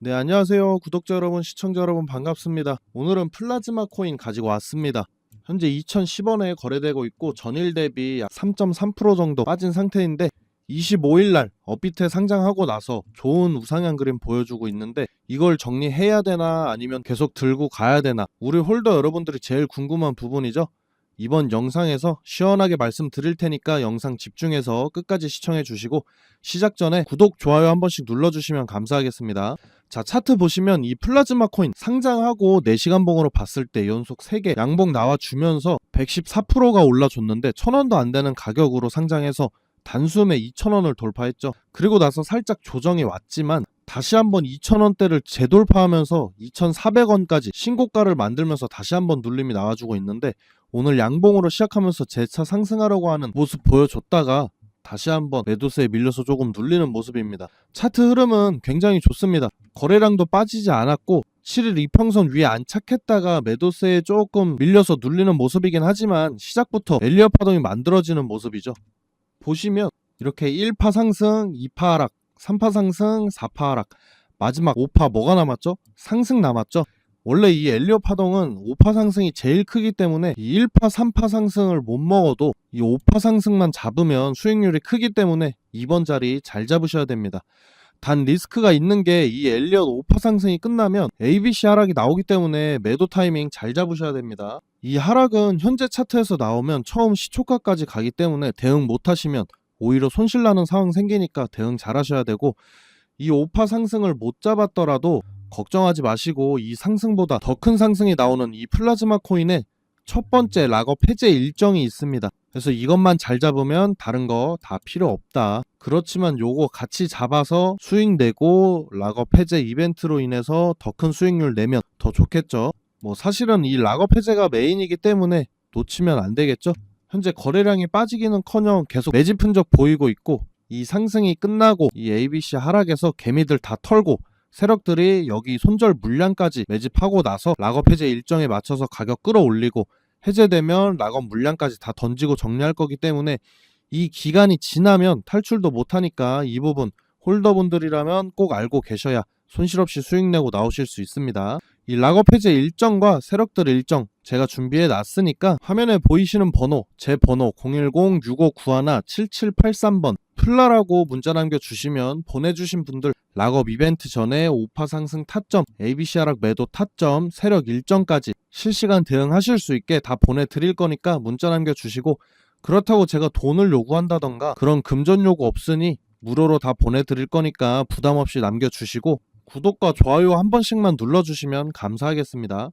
네, 안녕하세요. 구독자 여러분, 시청자 여러분 반갑습니다. 오늘은 플라즈마 코인 가지고 왔습니다. 현재 2,010원에 거래되고 있고 전일 대비 약 3.3% 정도 빠진 상태인데 25일 날 업비트에 상장하고 나서 좋은 우상향 그림 보여주고 있는데 이걸 정리해야 되나 아니면 계속 들고 가야 되나 우리 홀더 여러분들이 제일 궁금한 부분이죠. 이번 영상에서 시원하게 말씀드릴 테니까 영상 집중해서 끝까지 시청해 주시고 시작 전에 구독, 좋아요 한 번씩 눌러주시면 감사하겠습니다. 자, 차트 보시면 이 플라즈마 코인 상장하고 4시간 봉으로 봤을 때 연속 3개 양봉 나와주면서 114%가 올라줬는데 1000원도 안 되는 가격으로 상장해서 단숨에 2,000원을 돌파했죠. 그리고 나서 살짝 조정이 왔지만 다시 한번 2,000원대를 재돌파하면서 2,400원까지 신고가를 만들면서 다시 한번 눌림이 나와주고 있는데 오늘 양봉으로 시작하면서 재차 상승하려고 하는 모습 보여줬다가 다시 한번 매도세에 밀려서 조금 눌리는 모습입니다. 차트 흐름은 굉장히 좋습니다. 거래량도 빠지지 않았고 7일 이평선 위에 안착했다가 매도세에 조금 밀려서 눌리는 모습이긴 하지만 시작부터 엘리어 파동이 만들어지는 모습이죠. 보시면 이렇게 1파 상승, 2파 하락, 3파 상승, 4파 하락, 마지막 5파 뭐가 남았죠? 상승 남았죠? 원래 이 엘리어 파동은 5파 상승이 제일 크기 때문에 이 1파, 3파 상승을 못 먹어도 이 5파 상승만 잡으면 수익률이 크기 때문에 이번 자리 잘 잡으셔야 됩니다. 단 리스크가 있는 게 이 엘리엇 5파 상승이 끝나면 ABC 하락이 나오기 때문에 매도 타이밍 잘 잡으셔야 됩니다. 이 하락은 현재 차트에서 나오면 처음 시초가까지 가기 때문에 대응 못 하시면 오히려 손실 나는 상황 생기니까 대응 잘 하셔야 되고 이 5파 상승을 못 잡았더라도 걱정하지 마시고 이 상승보다 더 큰 상승이 나오는 이 플라즈마 코인에 첫 번째 락업 해제 일정이 있습니다. 그래서 이것만 잘 잡으면 다른 거 다 필요 없다. 그렇지만 요거 같이 잡아서 수익 내고 락업 해제 이벤트로 인해서 더 큰 수익률 내면 더 좋겠죠. 뭐 사실은 이 락업 해제가 메인이기 때문에 놓치면 안 되겠죠. 현재 거래량이 빠지기는커녕 계속 매집 흔적 보이고 있고 이 상승이 끝나고 이 ABC 하락에서 개미들 다 털고 세력들이 여기 손절 물량까지 매집하고 나서 락업 해제 일정에 맞춰서 가격 끌어올리고 해제되면 락업 물량까지 다 던지고 정리할 거기 때문에 이 기간이 지나면 탈출도 못하니까 이 부분 홀더분들이라면 꼭 알고 계셔야 손실 없이 수익 내고 나오실 수 있습니다. 이 락업 해제 일정과 세력들 일정 제가 준비해 놨으니까 화면에 보이시는 번호 제 번호 010-6591-7783번 플라라고 문자 남겨주시면 보내주신 분들 락업 이벤트 전에 5파 상승 타점, ABC 하락 매도 타점, 세력 일정까지 실시간 대응하실 수 있게 다 보내드릴 거니까 문자 남겨주시고 그렇다고 제가 돈을 요구한다던가 그런 금전 요구 없으니 무료로 다 보내드릴 거니까 부담 없이 남겨주시고 구독과 좋아요 한 번씩만 눌러주시면 감사하겠습니다.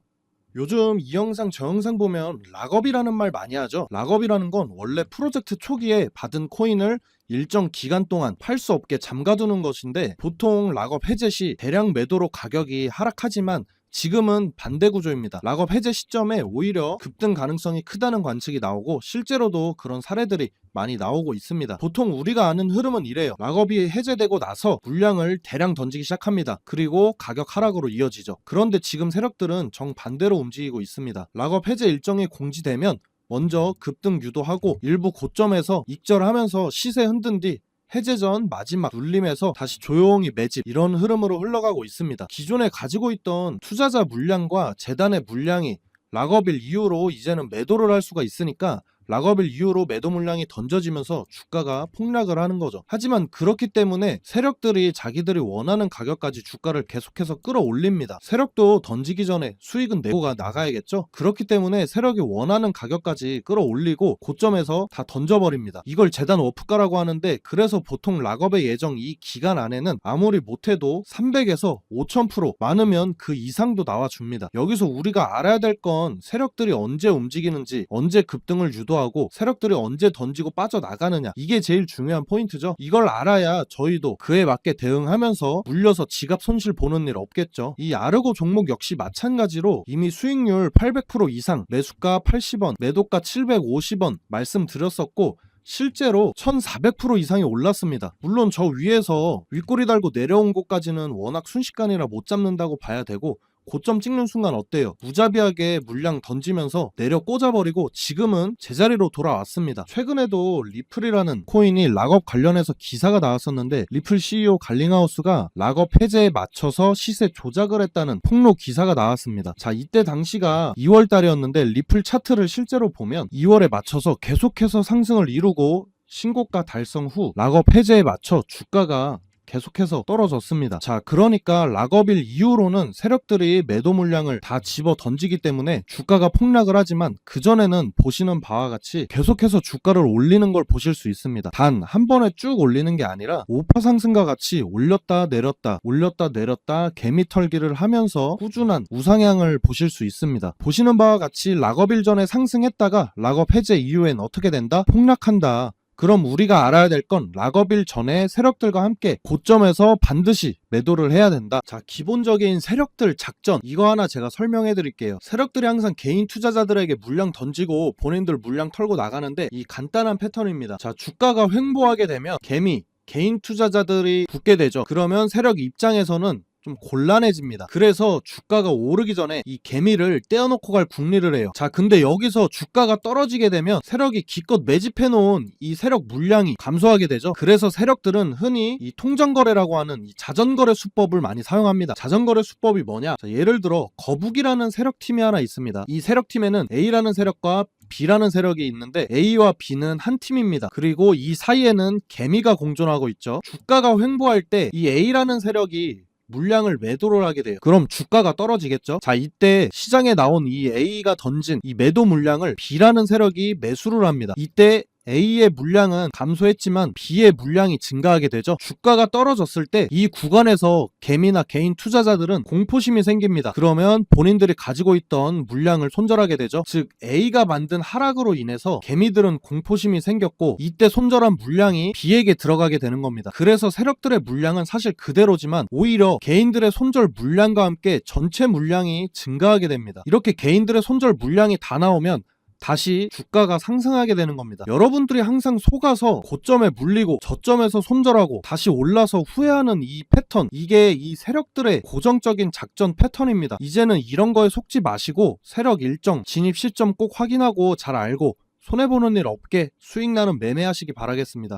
요즘 이 영상 저 영상 보면 락업이라는 말 많이 하죠. 락업이라는 건 원래 프로젝트 초기에 받은 코인을 일정 기간 동안 팔 수 없게 잠가두는 것인데 보통 락업 해제 시 대량 매도로 가격이 하락하지만 지금은 반대 구조입니다. 락업 해제 시점에 오히려 급등 가능성이 크다는 관측이 나오고 실제로도 그런 사례들이 많이 나오고 있습니다. 보통 우리가 아는 흐름은 이래요. 락업이 해제되고 나서 물량을 대량 던지기 시작합니다. 그리고 가격 하락으로 이어지죠. 그런데 지금 세력들은 정반대로 움직이고 있습니다. 락업 해제 일정이 공지되면 먼저 급등 유도하고 일부 고점에서 익절하면서 시세 흔든 뒤 해제 전 마지막 눌림에서 다시 조용히 매집 이런 흐름으로 흘러가고 있습니다. 기존에 가지고 있던 투자자 물량과 재단의 물량이 락업일 이후로 이제는 매도를 할 수가 있으니까 락업일 이후로 매도 물량이 던져지면서 주가가 폭락을 하는 거죠. 하지만 그렇기 때문에 세력들이 자기들이 원하는 가격까지 주가를 계속해서 끌어올립니다. 세력도 던지기 전에 수익은 내고가 나가야겠죠. 그렇기 때문에 세력이 원하는 가격까지 끌어올리고 고점에서 다 던져버립니다. 이걸 재단 워프가라고 하는데 그래서 보통 락업의 예정 이 기간 안에는 아무리 못해도 300에서 5000% 많으면 그 이상도 나와줍니다. 여기서 우리가 알아야 될 건 세력들이 언제 움직이는지 언제 급등을 유도 하고 세력들이 언제 던지고 빠져나가느냐. 이게 제일 중요한 포인트죠. 이걸 알아야 저희도 그에 맞게 대응하면서 물려서 지갑 손실 보는 일 없겠죠. 이 아르고 종목 역시 마찬가지로 이미 수익률 800% 이상 매수가 80원 매도가 750원 말씀드렸었고 실제로 1400% 이상이 올랐습니다. 물론 저 위에서 윗꼬리 달고 내려온 곳까지는 워낙 순식간이라 못 잡는다고 봐야 되고 고점 찍는 순간 어때요? 무자비하게 물량 던지면서 내려 꽂아버리고 지금은 제자리로 돌아왔습니다. 최근에도 리플이라는 코인이 락업 관련해서 기사가 나왔었는데 리플 CEO 갈링하우스가 락업 해제에 맞춰서 시세 조작을 했다는 폭로 기사가 나왔습니다. 자, 이때 당시가 2월 달이었는데 리플 차트를 실제로 보면 2월에 맞춰서 계속해서 상승을 이루고 신고가 달성 후 락업 해제에 맞춰 주가가 계속해서 떨어졌습니다. 자, 그러니까 락업일 이후로는 세력들이 매도 물량을 다 집어 던지기 때문에 주가가 폭락을 하지만 그전에는 보시는 바와 같이 계속해서 주가를 올리는 걸 보실 수 있습니다. 단 한 번에 쭉 올리는 게 아니라 오파 상승과 같이 올렸다 내렸다 올렸다 내렸다 개미 털기를 하면서 꾸준한 우상향을 보실 수 있습니다. 보시는 바와 같이 락업일 전에 상승했다가 락업 해제 이후엔 어떻게 된다? 폭락한다. 그럼 우리가 알아야 될 건 락업일 전에 세력들과 함께 고점에서 반드시 매도를 해야 된다. 자, 기본적인 세력들 작전 이거 하나 제가 설명해 드릴게요. 세력들이 항상 개인 투자자들에게 물량 던지고 본인들 물량 털고 나가는데 이 간단한 패턴입니다. 자, 주가가 횡보하게 되면 개미 개인 투자자들이 붙게 되죠. 그러면 세력 입장에서는 좀 곤란해집니다. 그래서 주가가 오르기 전에 이 개미를 떼어놓고 갈 궁리를 해요. 자, 근데 여기서 주가가 떨어지게 되면 세력이 기껏 매집해 놓은 이 세력 물량이 감소하게 되죠. 그래서 세력들은 흔히 이 통정거래라고 하는 이 자전거래 수법을 많이 사용합니다. 자전거래 수법이 뭐냐? 자, 예를 들어 거북이라는 세력팀이 하나 있습니다. 이 세력팀에는 A라는 세력과 B라는 세력이 있는데 A와 B는 한 팀입니다. 그리고 이 사이에는 개미가 공존하고 있죠. 주가가 횡보할 때 이 A라는 세력이 물량을 매도를 하게 돼요. 그럼 주가가 떨어지겠죠? 자, 이때 시장에 나온 이 A가 던진 이 매도 물량을 B라는 세력이 매수를 합니다. 이때 A의 물량은 감소했지만 B의 물량이 증가하게 되죠. 주가가 떨어졌을 때 이 구간에서 개미나 개인 투자자들은 공포심이 생깁니다. 그러면 본인들이 가지고 있던 물량을 손절하게 되죠. 즉 A가 만든 하락으로 인해서 개미들은 공포심이 생겼고 이때 손절한 물량이 B에게 들어가게 되는 겁니다. 그래서 세력들의 물량은 사실 그대로지만 오히려 개인들의 손절 물량과 함께 전체 물량이 증가하게 됩니다. 이렇게 개인들의 손절 물량이 다 나오면 다시 주가가 상승하게 되는 겁니다. 여러분들이 항상 속아서 고점에 물리고 저점에서 손절하고 다시 올라서 후회하는 이 패턴 이게 이 세력들의 고정적인 작전 패턴입니다. 이제는 이런 거에 속지 마시고 세력 일정 진입 시점 꼭 확인하고 잘 알고 손해보는 일 없게 수익 나는 매매하시기 바라겠습니다.